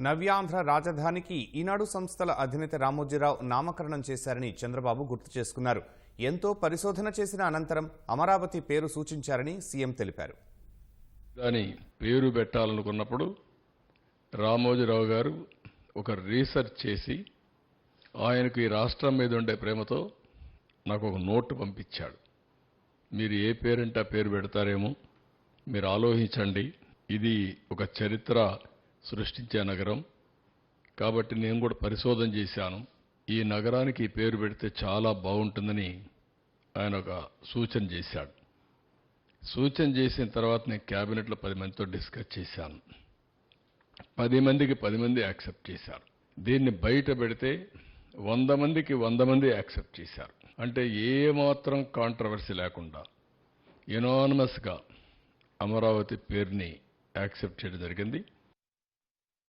నవ్యాంధ్ర రాజధానికి ఈనాడు సంస్థల అధినేత రామోజీరావు నామకరణం చేశారని చంద్రబాబు గుర్తు చేసుకున్నారు. ఎంతో పరిశోధన చేసిన అనంతరం అమరావతి పేరు సూచించారని సీఎం తెలిపారు. దాని పేరు పెట్టాలనుకున్నప్పుడు రామోజీరావు గారు ఒక రీసెర్చ్ చేసి ఆయనకు ఈ రాష్ట్రం మీద ఉండే ప్రేమతో నాకు ఒక నోటు పంపించాడు. మీరు ఏ పేరంటే ఆ పేరు పెడతారేమో మీరు ఆలోచించండి. ఇది ఒక చరిత్ర సృష్టించే నగరం. కాబట్టి నేను కూడా పరిశోధన చేశాను. ఈ నగరానికి పేరు పెడితే చాలా బాగుంటుందని ఆయన ఒక సూచన చేశాడు. సూచన చేసిన తర్వాత నేను క్యాబినెట్లో పది మందితో డిస్కస్ చేశాను. పది మందికి పది మంది యాక్సెప్ట్ చేశారు. దీన్ని బయట పెడితే వంద మందికి వంద మంది యాక్సెప్ట్ చేశారు. అంటే ఏమాత్రం కాంట్రవర్సీ లేకుండా యునానమస్గా అమరావతి పేరుని యాక్సెప్ట్ చేయడం జరిగింది.